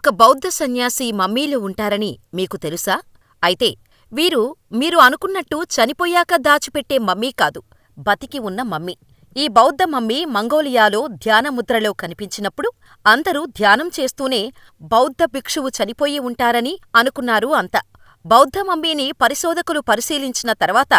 ఒక బౌద్ధ సన్యాసి మమ్మీలు ఉంటారని మీకు తెలుసా? అయితే, వీరు మీరు అనుకున్నట్టు చనిపోయాక దాచిపెట్టే మమ్మీ కాదు, బతికి ఉన్న మమ్మీ. ఈ బౌద్ధ మమ్మీ మంగోలియాలో ధ్యానముద్రలో కనిపించినప్పుడు అందరూ ధ్యానం చేస్తూనే బౌద్ధ భిక్షువు చనిపోయి ఉంటారని అనుకున్నారు అంతా. బౌద్ధ మమ్మీని పరిశోధకులు పరిశీలించిన తర్వాత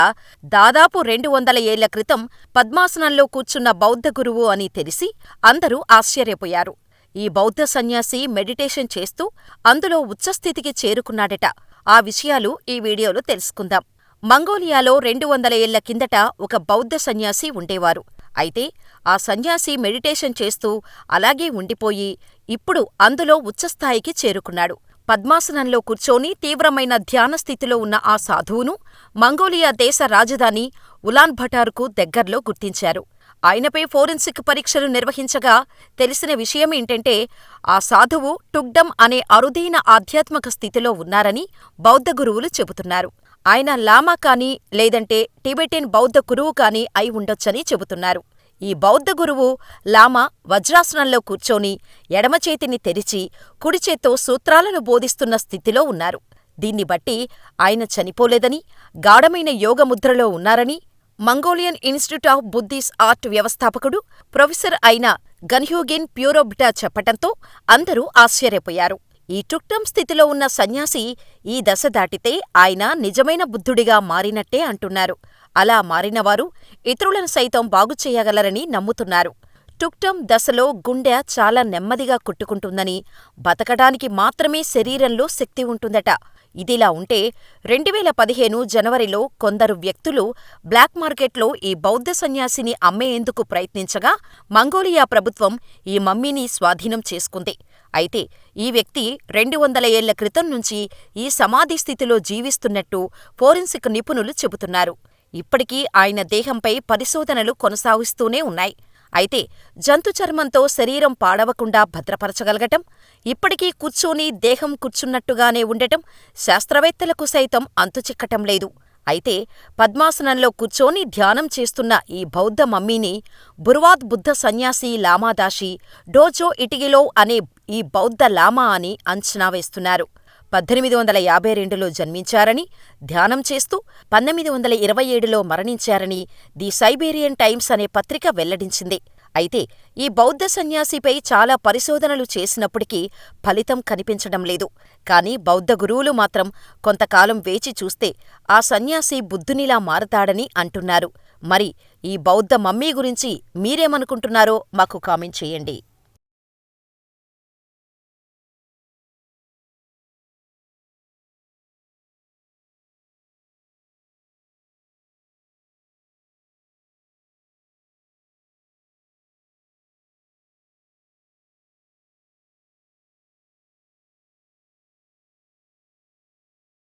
దాదాపు రెండు వందల ఏళ్ళ క్రితం పద్మాసనంలో కూర్చున్న బౌద్ధ గురువు అని తెలిసి అందరూ ఆశ్చర్యపోయారు. ఈ బౌద్ధ సన్యాసి మెడిటేషన్ చేస్తూ అందులో ఉచ్ఛస్థితికి చేరుకున్నాడట. ఆ విషయాలు ఈ వీడియోలో తెలుసుకుందాం. మంగోలియాలో రెండు వందల ఏళ్ళ కిందట ఒక బౌద్ధ సన్యాసి ఉండేవారు. అయితే, ఆ సన్యాసి మెడిటేషన్ చేస్తూ అలాగే ఉండిపోయి ఇప్పుడు అందులో ఉచ్ఛస్థాయికి చేరుకున్నాడు. పద్మాసనంలో కూర్చొని తీవ్రమైన ధ్యానస్థితిలో ఉన్న ఆ సాధువును మంగోలియా దేశ రాజధాని ఉలాన్ భటార్కు దగ్గర్లో గుర్తించారు. ఆయనపై ఫోరెన్సిక్ పరీక్షలు నిర్వహించగా తెలిసిన విషయమేంటంటే ఆ సాధువు టుగ్డమ్ అనే అరుదైన ఆధ్యాత్మిక స్థితిలో ఉన్నారని బౌద్ధ గురువులు చెబుతున్నారు. ఆయన లామా కానీ లేదంటే టిబెటిన్ బౌద్ధ గురువు కానీ అయి ఉండొచ్చని చెబుతున్నారు. ఈ బౌద్ధ గురువు లామా వజ్రాసనంలో కూర్చొని ఎడమచేతిని తెరిచి కుడిచేత్తో సూత్రాలను బోధిస్తున్న స్థితిలో ఉన్నారు. దీన్ని బట్టి ఆయన చనిపోలేదని, గాఢమైన యోగముద్రలో ఉన్నారని Mongolian institute of Buddhist art వ్యవస్థాపకుడు, ప్రొఫెసర్ అయిన గన్హ్యూగిన్ ప్యూరోబ్టా చెప్పటంతో అందరూ ఆశ్చర్యపోయారు. ఈ టుక్టం స్థితిలో ఉన్న సన్యాసి ఈ దశ దాటితే ఆయన నిజమైన బుద్ధుడిగా మారినట్టే అంటున్నారు. అలా మారినవారు ఇతరులను సైతం బాగుచెయ్యగలరని నమ్ముతున్నారు. టుక్టం దశలో గుండె చాలా నెమ్మదిగా కొట్టుకుంటుందని, బతకడానికి మాత్రమే శరీరంలో శక్తి ఉంటుందట. ఇదిలా ఉంటే రెండువేల పదిహేను జనవరిలో కొందరు వ్యక్తులు బ్లాక్ మార్కెట్లో ఈ బౌద్ధ సన్యాసిని అమ్మేందుకు ప్రయత్నించగా మంగోలియా ప్రభుత్వం ఈ మమ్మీని స్వాధీనం చేసుకుంది. అయితే, ఈ వ్యక్తి రెండు వందల ఏళ్ళ క్రితం నుంచి ఈ సమాధి స్థితిలో జీవిస్తున్నట్టు ఫోరెన్సిక్ నిపుణులు చెబుతున్నారు. ఇప్పటికీ ఆయన దేహంపై పరిశోధనలు కొనసాగిస్తూనే ఉన్నాయి. అయితే, జంతు చర్మంతో శరీరం పాడవకుండా భద్రపరచగలగటం, ఇప్పటికీ కూర్చొని దేహం కూర్చున్నట్టుగానే ఉండటం శాస్త్రవేత్తలకు సైతం అంతుచిక్కటం లేదు. అయితే, పద్మాసనంలో కూర్చొని ధ్యానం చేస్తున్న ఈ బౌద్ధ మమ్మీని బుర్వాద్ బుద్ధ సన్యాసి లామాదాషి డోజో ఇటిగిలో అనే ఈ బౌద్ధ లామా అని అంచనా వేస్తున్నారు. పద్దెనిమిది వందల యాభై రెండులో జన్మించారని, ధ్యానం చేస్తూ పంతొమ్మిది వందల ఇరవై ఏడులో మరణించారని ది సైబేరియన్ టైమ్స్ అనే పత్రిక వెల్లడించింది. అయితే, ఈ బౌద్ధ సన్యాసిపై చాలా పరిశోధనలు చేసినప్పటికీ ఫలితం కనిపించడం లేదు. కాని బౌద్ధ గురువులు మాత్రం కొంతకాలం వేచి చూస్తే ఆ సన్యాసి బుద్ధునిలా మారతాడని అంటున్నారు. మరి ఈ బౌద్ధ మమ్మీ గురించి మీరేమనుకుంటున్నారో మాకు కామెంట్ చేయండి.